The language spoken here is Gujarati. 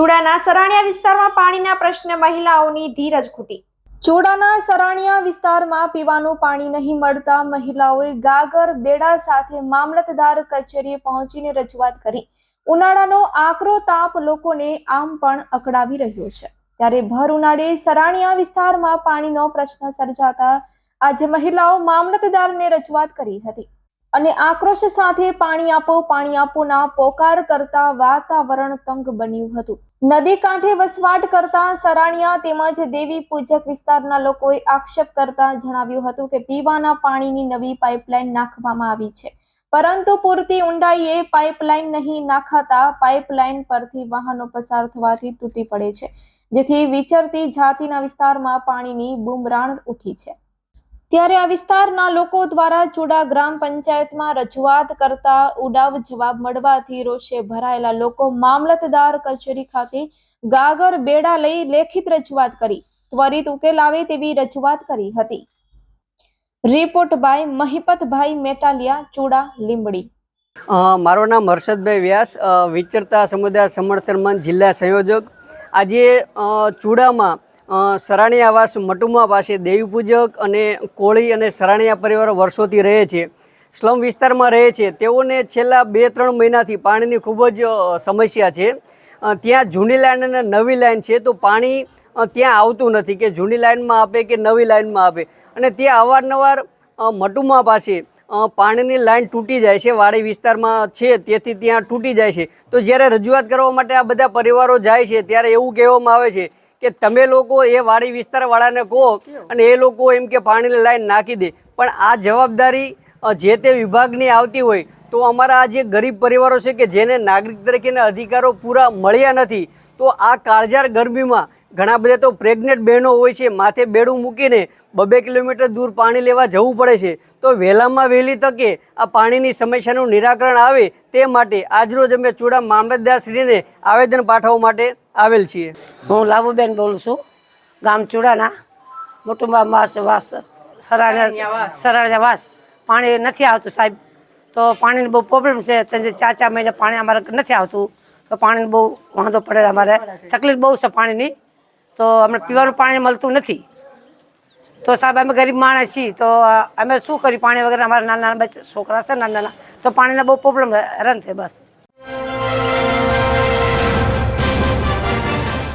ચૂડાના સરાણિયા વિસ્તારમાં પાણીના પ્રશ્ને મહિલાઓની ધીરજ ખૂટી. ચૂડાના સરાણિયા વિસ્તારમાં પીવાનું પાણી નહીં મળતા મહિલાઓએ ગાગર, બેડા સાથે મામલતદાર કચેરીએ પહોંચીને રજૂઆત કરી. ઉનાળાનો આકરો તાપ લોકોને આમ પણ અકળાવી રહ્યો છે. ત્યારે ભર ઉનાળે સરાણિયા વિસ્તારમાં પાણીનો પ્રશ્ન સર્જાતા આજે મહિલાઓ મામલતદારને રજૂઆત કરી હતી. અને આક્રોશ સાથે પાણી આપો, પાણી આપોના પોકાર કરતા વાતાવરણ તંગ બન્યું હતું. નદી કાંઠે વસવાટ કરતા સરાણિયા તેમજ દેવી પૂજક વિસ્તારના લોકોએ આક્ષેપ કરતા જણાવ્યું હતું કે પીવાના પાણીની નવી પાઇપલાઇન નાખવામાં આવી છે. પરંતુ પૂરતી ઊંડાઈએ પાઇપલાઇન નહીં નાખાતા પાઇપલાઇન પરથી વાહનો પસાર થવાથી તૂટી પડે છે, જેથી વિચરતી જાતિના વિસ્તારમાં પાણીની બુમરાણ ઉઠી છે. ત્યારે આ વિસ્તારના લોકો દ્વારા ચુડા ગ્રામ પંચાયતમાં રજૂઆત કરતા ઉડાવ જવાબ મળવાથી રોષે ભરાયેલા લોકો મામલતદાર કચેરી ખાતે ગાગર બેડા લઈ લેખિત રજૂઆત કરી, ત્વરિત ઉકેલ આવે તેવી રજૂઆત કરી હતી. Report by Mahipatbhai Metaliya, Chuda, Limbdi. મારું નામ હર્ષદભાઈ વ્યાસ વિચરતા સમુદાય સમર્થન જિલ્લા સંયોજક. આજે ચૂડામાં અ, સરાણીયા આવાસ મટુમા પાસે દેવપૂજક અને કોળી અને સરાણીયા પરિવારો વર્ષોથી રહે છે. સ્લમ વિસ્તારમાં રહે છે. તેઓને છેલ્લા બે ત્રણ મહિનાથી પાણીની ખૂબ જ સમસ્યા છે. ત્યાં જૂની લાઈન અને નવી લાઈન છે તો પાણી ત્યાં આવતું નથી કે જૂની લાઈનમાં આપે કે નવી લાઈનમાં આપે. અને ત્યાં અવારનવાર મટુમા પાસે પાણીની લાઈન તૂટી જાય છે. વાડી વિસ્તારમાં છે તેથી ત્યાં તૂટી જાય છે. તો જ્યારે રજૂઆત કરવા માટે આ બધા પરિવારો જાય છે ત્યારે એવું કહેવામાં આવે છે કે તમે લોકો એ વાડી વિસ્તારવાળાને કહો અને એ લોકો એમ કે પાણીની લાઈન નાખી દે. પણ આ જવાબદારી જે તે વિભાગની આવતી હોય, તો અમારા આ જે ગરીબ પરિવારો છે કે જેને નાગરિક તરીકેના અધિકારો પૂરા મળ્યા નથી, તો આ કાળજાર ગરમીમાં ઘણા બધા તો પ્રેગ્નેન્ટ બહેનો હોય છે, માથે બેડું મૂકીને બબે કિલોમીટર દૂર પાણી લેવા જવું પડે છે. તો વહેલામાં વહેલી તકે આ પાણીની સમસ્યાનું નિરાકરણ આવે તે માટે આજરોજ અમે ચૂડા મામલતદારશ્રીને આવેદન પાઠવવા માટે આવેલ છીએ. હું લાભુબેન બોલું છું. ગામ ચુડાના. મોટુંબા માસ વાસ સરાણા સરાણા વાસ. પાણી નથી આવતું સાહેબ. તો પાણીની બહુ પ્રોબ્લેમ છે. તેને ચાર ચાર મહિને પાણી અમારે નથી આવતું. તો પાણીનો બહુ વાંધો પડે અમારે. તકલીફ બહુ છે પાણીની. તો અમને પીવાનું પાણી મળતું નથી. તો સાહેબ અમે ગરીબ માણસ છીએ. તો અમે શું કરી? પાણી વગર અમારા નાના નાના છોકરા છે નાના નાના તો પાણીના બહુ પ્રોબ્લેમ હેરાન થાય બસ.